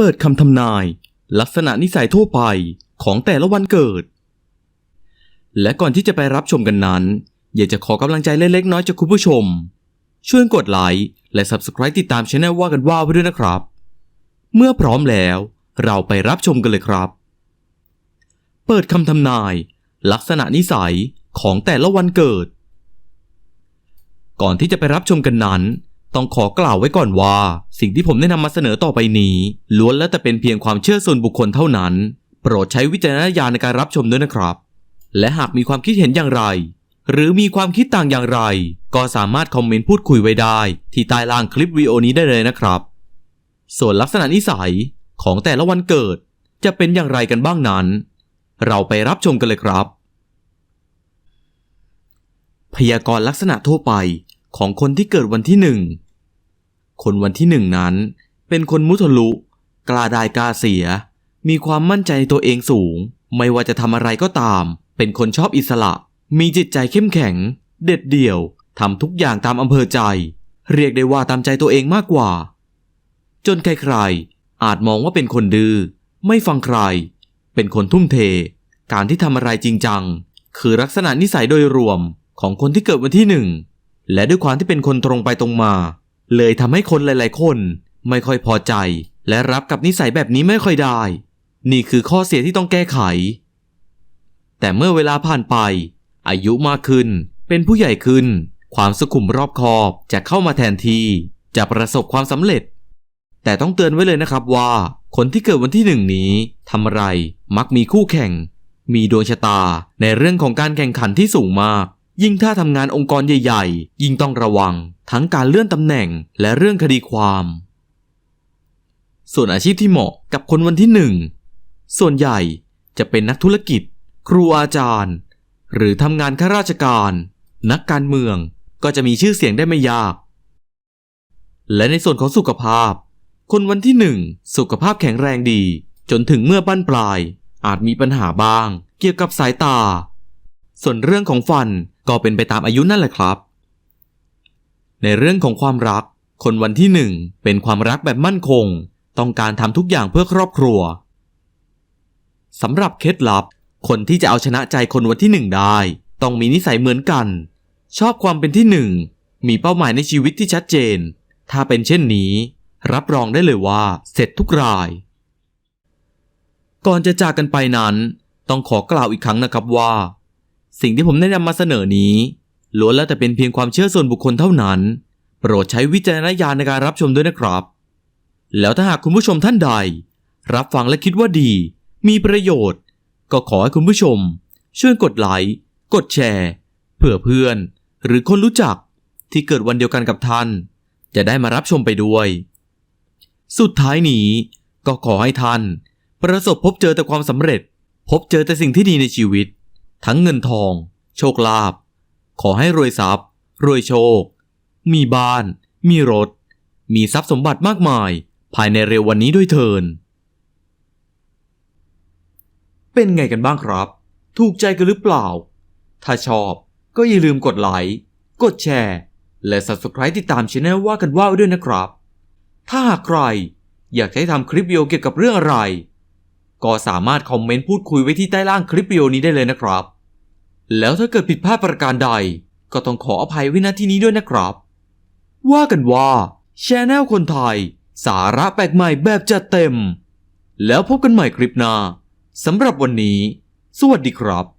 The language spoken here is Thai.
เปิดคำทำนาย ลักษณะนิสัยทั่วไปของแต่ละวันเกิด และก่อนที่จะไปรับชมกันนั้น อยากจะขอกำลังใจเล็กๆน้อยจากคุณผู้ชม ช่วยกดไลค์และ Subscribe ติดตามช anel ว่ากันว่าไว้ด้วยนะครับ เมื่อพร้อมแล้วเราไปรับชมกันเลยครับ เปิดคำทำนาย ลักษณะนิสัยของแต่ละวันเกิด ก่อนที่จะไปรับชมกันนั้น ต้องขอกล่าวไว้ก่อนว่า สิ่งที่ผมได้นำมาเสนอต่อไปนี้ ล้วนแล้วแต่เป็นเพียงความเชื่อส่วนบุคคลเท่านั้น โปรดใช้วิจารณญาณในการรับชมด้วยนะครับ และหากมีความคิดเห็นอย่างไร หรือมีความคิดต่างอย่างไร ก็สามารถคอมเมนต์พูดคุยไว้ได้ ที่ใต้ล่างคลิปวิดีโอนี้ได้เลยนะครับ ส่วนลักษณะนิสัยของแต่ละวันเกิด จะเป็นอย่างไรกันบ้างนั้น เราไปรับชมกันเลยครับ พยากรณ์ลักษณะทั่วไปของคนที่เกิดวันที่หนึ่ง คนวันที่หนึ่งนั้น เป็นคนมุทะลุ กล้าได้กล้าเสีย มีความมั่นใจในตัวเองสูง ไม่ว่าจะทำอะไรก็ตาม เป็นคนชอบอิสระ มีจิตใจเข้มแข็ง เด็ดเดี่ยวทำทุกอย่างตามอำเภอใจ เรียกได้ว่าตามใจตัวเองมากกว่า จนใครๆอาจมองว่าเป็นคนดื้อไม่ฟังใคร เป็นคนทุ่มเท การที่ทำอะไรจริงจัง คือลักษณะนิสัยโดยรวมของคนที่เกิดวันที่หนึ่งและด้วยความที่เป็นคนตรงไปตรงมา เลยทำให้คนหลาย ๆ คนไม่ค่อยพอใจ และรับกับนิสัยแบบนี้ไม่ค่อยได้ นี่คือข้อเสียที่ต้องแก้ไข แต่เมื่อเวลาผ่านไป อายุมากขึ้น เป็นผู้ใหญ่ขึ้น ความสุขุมรอบคอบจะเข้ามาแทนที่ จะประสบความสำเร็จ แต่ต้องเตือนไว้เลยนะครับว่า คนที่เกิดวันที่หนึ่งนี้ทำอะไรมักมีคู่แข่ง มีดวงชะตาในเรื่องของการแข่งขันที่สูงมาก ยิ่งถ้าทำงานองค์กรใหญ่ ๆ ยิ่งต้องระวัง ทั้งการเลื่อนตำแหน่งและเรื่องคดีความ ส่วนอาชีพที่เหมาะกับคนวันที่หนึ่งส่วนใหญ่จะเป็นนักธุรกิจ ครูอาจารย์ หรือทำงานข้าราชการ นักการเมืองก็จะมีชื่อเสียงได้ไม่ยาก และในส่วนของสุขภาพ คนวันที่หนึ่งสุขภาพแข็งแรงดี จนถึงเมื่อบั้นปลาย อาจมีปัญหาบ้าง เกี่ยวกับสายตา ส่วนเรื่องของฟัน ก็เป็นไปตามอายุนั่นแหละครับ ในเรื่องของความรัก คนวันที่หนึ่งเป็นความรักแบบมั่นคง ต้องการทำทุกอย่างเพื่อครอบครัวสำหรับเคล็ดลับ คนที่จะเอาชนะใจคนวันที่หนึ่งได้ ต้องมีนิสัยเหมือนกัน ชอบความเป็นที่หนึ่งมีเป้าหมายในชีวิตที่ชัดเจน ถ้าเป็นเช่นนี้ รับรองได้เลยว่า เสร็จทุกราย ก่อนจะจากกันไปนั้น ต้องขอกล่าวอีกครั้งนะครับว่า สิ่งที่ผมได้นำมาเสนอนี้ล้วนแล้วแต่เป็นเพียงความเชื่อส่วนบุคคลเท่านั้น โปรดใช้วิจารณญาณในการรับชมด้วยนะครับ แล้วถ้าหากคุณผู้ชมท่านใด รับฟังและคิดว่าดี มีประโยชน์ ก็ขอให้คุณผู้ชม ช่วยกดไลค์กดแชร์ เผื่อเพื่อน หรือคนรู้จักที่เกิดวันเดียวกันกับท่าน จะได้มารับชมไปด้วย สุดท้ายนี้ก็ขอให้ท่าน ประสบพบเจอแต่ความสำเร็จ พบเจอแต่สิ่งที่ดีในชีวิต ทั้งเงินทอง โชคลาภขอให้รวยทรัพย์ รวยโชค มีบ้าน มีรถ มีทรัพย์สมบัติมากมาย ภายในเร็ววันนี้ด้วยเทิน เป็นไงกันบ้างครับ ถูกใจกันหรือเปล่า ถ้าชอบก็อย่าลืมกดไลค์ กดแชร์ และ Subscribe ติดตามช anel ว่ากันว่าด้วยนะครับ ถ้าหากใครอยากให้ทำคลิปวิดีโอเกี่ยวกับเรื่องอะไร ก็สามารถคอมเมนต์พูดคุยไว้ที่ใต้ล่างคลิปวิดีโอนี้ได้เลยนะครับ แล้วถ้าเกิดผิดพลาดประการใด ก็ต้องขออภัยไว้ณที่นี้ด้วยนะครับ ว่ากันว่าชแนลคนไทย สาระแปลกใหม่แบบจัดเต็ม แล้วพบกันใหม่คลิปหน้าสำหรับวันนี้ สวัสดีครับ